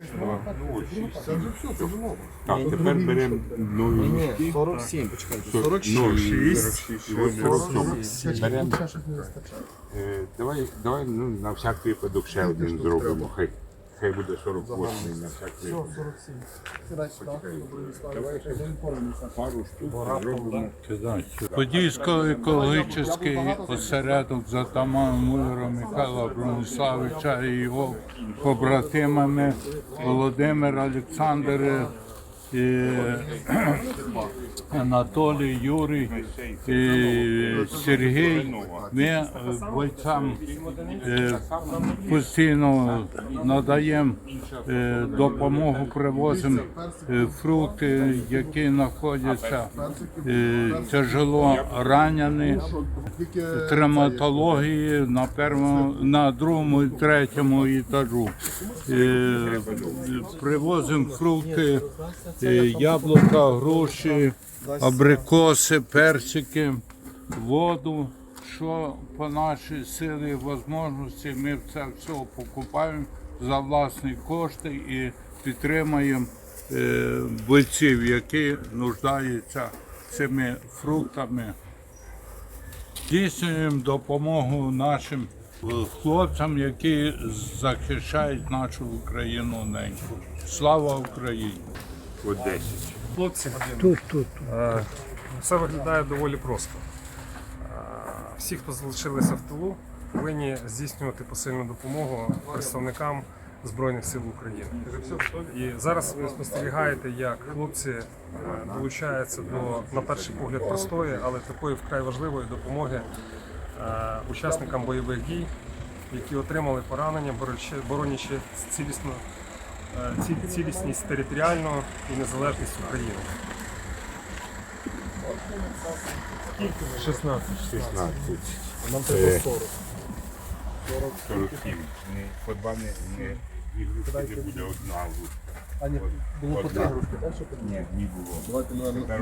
Ну. Це вже все, це вже нова. Так, тепер беремо нові Ні, мішки. 47, почекайте. 46. Ну, 6. 47. Беремо. Е, Давай, давай ну, на всяк випадок ще один зробимо. Хай, хай буде 48 на всякий. Все, 47. Сідай сюди. Пару штук зробимо. Подільсько-екологічний осередок за Таманом Мулером Михайла Брониславича і його побратимами Володимир, Олександр, і Анатолій, Юрій, і Сергій. Ми е, бойцям е, постійно надаємо е, допомогу, привозимо фрукти, які знаходяться тяжело ранені травматології на першому, на другому і третьому етажу. Привозимо фрукти, яблука, груші, абрикоси, персики, воду. Що по нашій силі можливості ми це все покупаємо за власні кошти і підтримуємо е, бойців, які нуждаються цими фруктами. Здійснюємо допомогу нашим е, хлопцям, які захищають нашу Україну неньку. Слава Україні! По 10. Хлопці, тут, тут. Все виглядає доволі просто. Е, Всі, хто залишилися в тилу, повинні здійснювати посильну допомогу представникам Збройних сил України. І зараз ви спостерігаєте, як хлопці е, долучаються до, на перший погляд, простої, але такої вкрай важливої допомоги е, учасникам бойових дій, які отримали поранення, боронячи, боронячи цілісно, е, ці- цілісність територіальну і незалежність України. 16. 16. нам треба 40. 47. Не, по два не, групи не буде одна група. А ні, було по три групи, так? Ні, не було. Давайте, одна.